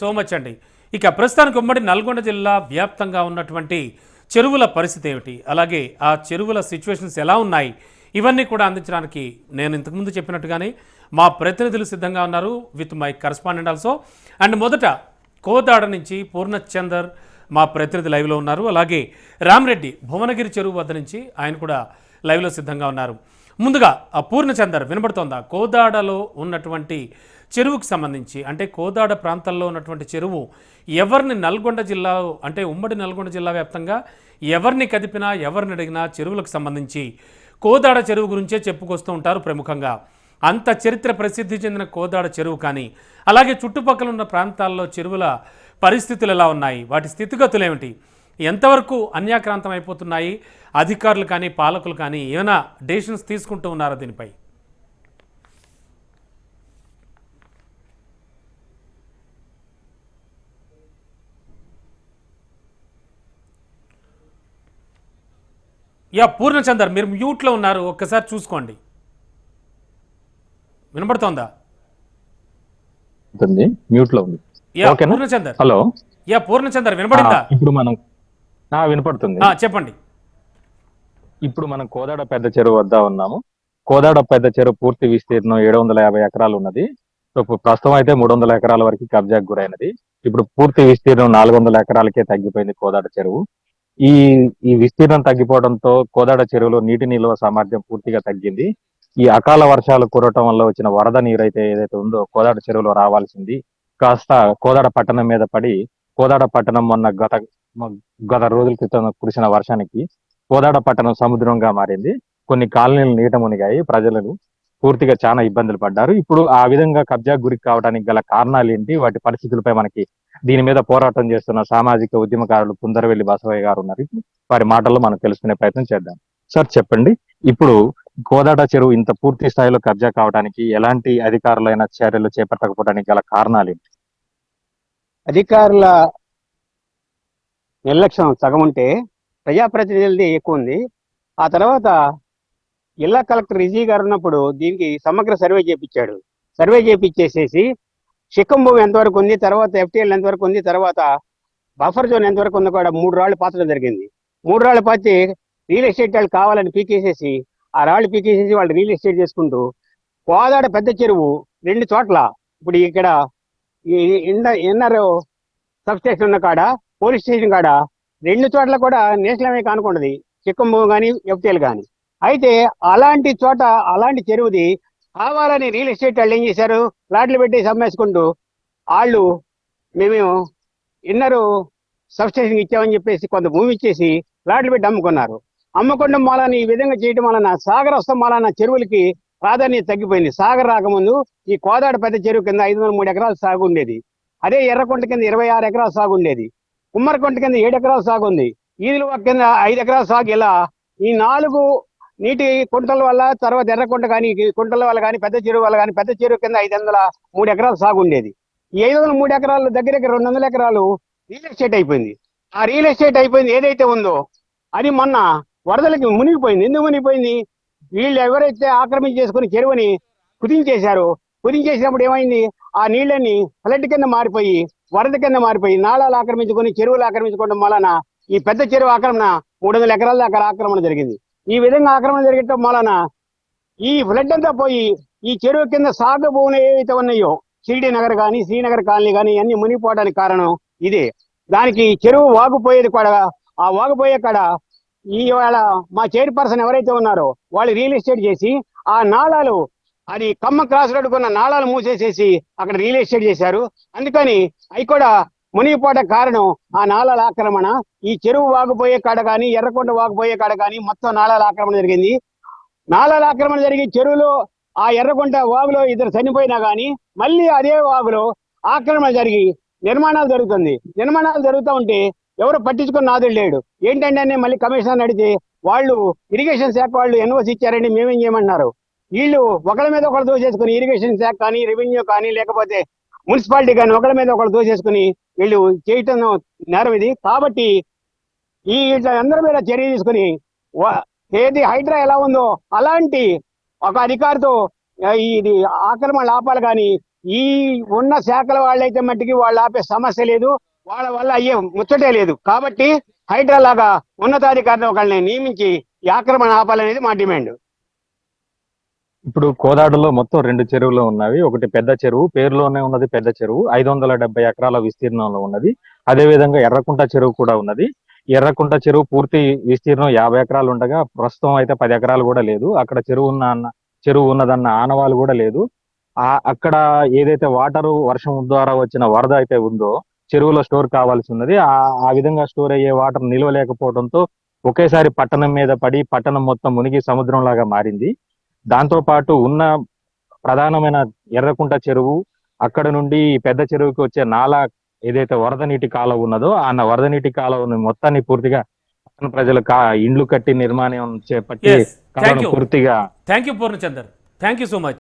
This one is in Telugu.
సో మచ్ అండి. ఇక ప్రస్తుతానికి ఉమ్మడి నల్గొండ జిల్లా వ్యాప్తంగా ఉన్నటువంటి చెరువుల పరిస్థితి ఏమిటి? అలాగే ఆ చెరువుల సిచ్యువేషన్స్ ఎలా ఉన్నాయి? ఇవన్నీ కూడా అందించడానికి నేను ఇంతకుముందు చెప్పినట్టుగానే మా ప్రతినిధులు సిద్ధంగా ఉన్నారు with my correspondent also and మొదట కోదాడ నుంచి పూర్ణచందర్ మా ప్రతినిధి లైవ్లో ఉన్నారు. అలాగే రామరెడ్డి భువనగిరి చెరువు వద్ద నుంచి ఆయన కూడా లైవ్లో సిద్ధంగా ఉన్నారు. ముందుగా ఆ పూర్ణచందర్ వినబడుతోందా? కోదాడలో ఉన్నటువంటి చెరువుకు సంబంధించి అంటే కోదాడ ప్రాంతంలో ఉన్నటువంటి చెరువు ఎవరిని నల్గొండ జిల్లా అంటే ఉమ్మడి నల్గొండ జిల్లా వ్యాప్తంగా ఎవరిని కదిపినా ఎవరిని అడిగినా చెరువులకు సంబంధించి కోదాడ చెరువు గురించే చెప్పుకొస్తూ ఉంటారు ప్రముఖంగా. అంత చరిత్ర ప్రసిద్ధి చెందిన కోదాడ చెరువు కానీ అలాగే చుట్టుపక్కల ఉన్న ప్రాంతాల్లో చెరువుల పరిస్థితులు ఎలా ఉన్నాయి? వాటి స్థితిగతులు ఏమిటి? ఎంతవరకు అన్యాక్రాంతం అయిపోతున్నాయి? అధికారులు కానీ పాలకులు కానీ ఏమైనా డెసిషన్స్ తీసుకుంటూ ఉన్నారా దీనిపై? యా పూర్ణచందర్ మీరు మ్యూట్లో ఉన్నారు ఒక్కసారి చూసుకోండి. వినబడుతోందా ఉంటుంది. మ్యూట్లో ఉంది. Yeah? Purnachandar. Hello. Yeah Purnachandar వినబడిందా ఆ, ఇప్పుడు మనం వినపడుతుంది. చెప్పండి. ఇప్పుడు మనం కోదాడ పెద్ద చెరువు వద్ద ఉన్నాము. కోదాడ పెద్ద చెరువు పూర్తి విస్తీర్ణం ఏడు వందల యాభై ఎకరాలు ఉన్నది. సో ప్రస్తుతం అయితే మూడు వందల ఎకరాల వరకు కబ్జాకు గురైనది. ఇప్పుడు పూర్తి విస్తీర్ణం నాలుగు వందల ఎకరాలకే తగ్గిపోయింది కోదాడ చెరువు. ఈ ఈ విస్తీర్ణం తగ్గిపోవడంతో కోదాడ చెరువులో నీటి నిల్వ సామర్థ్యం పూర్తిగా తగ్గింది. ఈ అకాల వర్షాలు కురవటం వల్ల వచ్చిన వరద నీరు అయితే ఏదైతే ఉందో కోదాడ చెరువులో రావాల్సింది. కాస్త కోదాడ పట్టణం మీద పడి కోదాడ పట్టణం మొన్న గత గత రోజుల క్రితం కురిసిన వర్షానికి కోదాడ పట్టణం సముద్రంగా మారింది. కొన్ని కాలనీలు నీట మునిగాయి. ప్రజలను పూర్తిగా చాలా ఇబ్బందులు పడ్డారు. ఇప్పుడు ఆ విధంగా కబ్జా గురి కావడానికి గల కారణాలు ఏంటి? వాటి పరిస్థితులపై మనకి దీని మీద పోరాటం చేస్తున్న సామాజిక ఉద్యమకారులు కుందరవెల్లి బసవయ్య గారు ఉన్నారు. వారి మాటల్లో మనం తెలుసుకునే ప్రయత్నం చేద్దాం. సార్ చెప్పండి. ఇప్పుడు కోదాట చెరువు ఇంత పూర్తి స్థాయిలో కబ్జా కావడానికి ఎలాంటి అధికారులైన చర్యలు చేపట్టకపోవడానికి గల కారణాలు ఏంటి? అధికారుల నిర్లక్ష్యం సగం ఉంటే ప్రజాప్రతినిధులది ఎక్కువ ఉంది. ఆ తర్వాత జిల్లా కలెక్టర్ రిజీ గారు ఉన్నప్పుడు దీనికి సమగ్ర సర్వే చేపించాడు. సర్వే చేపించేసేసి చిక్కం భూమి ఎంతవరకు ఉంది? తర్వాత ఎఫ్టీఎల్ ఎంతవరకు ఉంది? తర్వాత బఫర్ జోన్ ఎంతవరకు ఉందో కూడా మూడు రాళ్ళు పాతడం జరిగింది. మూడు రాళ్ళు పాతి రియల్ ఎస్టేట్ వాళ్ళు కావాలని పీకేసేసి ఆ రాళ్ళు పీకేసేసి వాళ్ళు రియల్ ఎస్టేట్ చేసుకుంటూ కోదాడ పెద్ద చెరువు రెండు చోట్ల ఇప్పుడు ఇక్కడ ఈ ఇండ ఇన్నర్ సబ్ స్టేషన్ ఉన్న కాడ పోలీస్ స్టేషన్ కాడ రెండు చోట్ల కూడా నేషనల్ హైవే కానుకుంటది చిక్కంబు కానీ ఎఫ్టీఎల్ కానీ అయితే అలాంటి చోట అలాంటి చెరువుది కావాలని రియల్ ఎస్టేట్ వాళ్ళు ఏం చేశారు? ప్లాట్లు పెట్టి అమ్మేసుకుంటూ వాళ్ళు మేము ఇన్నరు సబ్ స్టేషన్ ఇచ్చామని చెప్పేసి కొంత భూమి ఇచ్చేసి ప్లాట్లు పెట్టి అమ్ముకున్నారు. అమ్మకుండా వలన ఈ విధంగా చేయడం వలన సాగర్ వస్తాం వలన చెరువులకి ప్రాధాన్యత తగ్గిపోయింది. సాగర్ రాకముందు ఈ కోదాడ పెద్ద చెరువు కింద ఐదు వందల మూడు ఎకరాలు సాగు ఉండేది. అదే ఎర్రకొంట కింద ఇరవై ఆరు ఎకరాలు సాగు ఉండేది. కుమ్మరకొంట కింద ఏడు ఎకరాలు సాగు ఉంది. ఈదుల కింద ఐదు ఎకరాలు సాగు. ఇలా ఈ నాలుగు నీటి కుంటల వల్ల తర్వాత ఎర్రకుంట కానీ కుంటల వల్ల కానీ పెద్ద చెరువు వల్ల కానీ పెద్ద చెరువు కింద ఐదు వందల మూడు ఎకరాలు సాగు ఉండేది. ఈ ఐదు వందల మూడు ఎకరాలు దగ్గర దగ్గర రెండు వందల ఎకరాలు రియల్ ఎస్టేట్ అయిపోయింది. ఆ రియల్ ఎస్టేట్ అయిపోయింది ఏదైతే ఉందో అది మొన్న వరదలకి మునిగిపోయింది. ఎందుకు మునిగిపోయింది? వీళ్ళు ఎవరైతే ఆక్రమించేసుకుని చెరువుని కుదించేశారు కుదించేసినప్పుడు ఏమైంది? ఆ నీళ్ళని ఫ్లడ్ కింద మారిపోయి వరద కింద మారిపోయి నాళాలు ఆక్రమించుకొని చెరువులు ఆక్రమించుకోవడం వలన ఈ పెద్ద చెరువు ఆక్రమణ మూడు వందల ఎకరాల దాకా ఆక్రమణ జరిగింది. ఈ విధంగా ఆక్రమణ జరిగటం వలన ఈ ఫ్లడ్ అంతా పోయి ఈ చెరువు కింద సాగు భూములు ఏవైతే ఉన్నాయో షిరిడి నగర్ కానీ శ్రీనగర్ కాలనీ కానీ అన్ని మునిగిపోవడానికి కారణం ఇదే. దానికి చెరువు వాగుపోయేది కూడా ఆ వాగుపోయే కాడ ఈ మా చైర్పర్సన్ ఎవరైతే ఉన్నారో వాళ్ళు రియల్ ఎస్టేట్ చేసి ఆ నాళాలు అది కమ్మ క్రాస్ రోడ్డుకున్న నాళాలు మూసేసేసి అక్కడ రియల్ ఎస్టేట్ చేశారు. అందుకని అవి కూడా మునిగిపోవడం కారణం ఆ నాళాల ఆక్రమణ. ఈ చెరువు వాగుపోయే కాడ కానీ ఎర్రకొండ వాగుపోయే కాడ కానీ మొత్తం నాళాల ఆక్రమణ జరిగింది. నాళాల ఆక్రమణ జరిగి చెరువులో ఆ ఎర్రకొండ వాగులో ఇద్దరు చనిపోయినా కానీ మళ్ళీ అదే వాగులో ఆక్రమణ జరిగి నిర్మాణాలు జరుగుతుంది. నిర్మాణాలు జరుగుతూ ఉంటే ఎవరు పట్టించుకుని నాదుడు లేడు. ఏంటంటే అని మళ్ళీ కమిషనర్ అడిగితే వాళ్ళు ఇరిగేషన్ శాఖ వాళ్ళు ఎన్ఓసి ఇచ్చారండి మేమేం చేయమంటున్నారు. వీళ్ళు ఒకళ్ళ మీద ఒకళ్ళు దోచేసుకుని ఇరిగేషన్ శాఖ కానీ రెవెన్యూ కానీ లేకపోతే మున్సిపాలిటీ కానీ ఒకళ్ళ మీద ఒకళ్ళు దోచేసుకుని వీళ్ళు చేయటం నేరం ఇది కాబట్టి ఈ అందరి మీద చర్య తీసుకుని ఏది హైడ్రా ఎలా ఉందో అలాంటి ఒక అధికారితో ఇది ఆక్రమణ ఆపాలి కానీ ఈ ఉన్న శాఖల వాళ్ళైతే మట్టికి వాళ్ళు ఆపే సమస్య లేదు. వాళ్ళ వల్ల అయ్యే ముచ్చటే లేదు. కాబట్టి హైడ్రా లాగా ఉన్నతాధికారిని ఒకళ్ళని నియమించి ఈ ఆక్రమణ ఆపాలనేది మా డిమాండ్. ఇప్పుడు కోదాడలో మొత్తం రెండు చెరువులు ఉన్నవి. ఒకటి పెద్ద చెరువు పేరులోనే ఉన్నది పెద్ద చెరువు. ఐదు వందల డెబ్బై ఎకరాల విస్తీర్ణంలో ఉన్నది. అదే విధంగా ఎర్రకుంట చెరువు కూడా ఉన్నది. ఎర్రకుంట చెరువు పూర్తి విస్తీర్ణం యాభై ఎకరాలు ఉండగా ప్రస్తుతం అయితే పది ఎకరాలు కూడా లేదు. అక్కడ చెరువు ఉన్న అన్న చెరువు ఉన్నదన్న ఆనవాలు కూడా లేదు. ఆ అక్కడ ఏదైతే వాటర్ వర్షం ద్వారా వచ్చిన వరద అయితే ఉందో చెరువులో స్టోర్ కావాల్సి ఉన్నది. ఆ ఆ విధంగా స్టోర్ అయ్యే వాటర్ నిల్వలేకపోవడంతో ఒకేసారి పట్టణం మీద పడి పట్టణం మొత్తం మునిగి సముద్రం లాగా మారింది. దాంతో పాటు ఉన్న ప్రధానమైన ఎర్రకుంట చెరువు అక్కడ నుండి పెద్ద చెరువుకి వచ్చే నాలా ఏదైతే వరద నీటి కాలువ ఉన్నదో ఆ వరద నీటి కాలువని మొత్తాన్ని పూర్తిగా పట్టణ ప్రజలు ఇండ్లు కట్టి నిర్మాణం చేపట్టి పూర్తిగా thank you Purnachandar thank you so much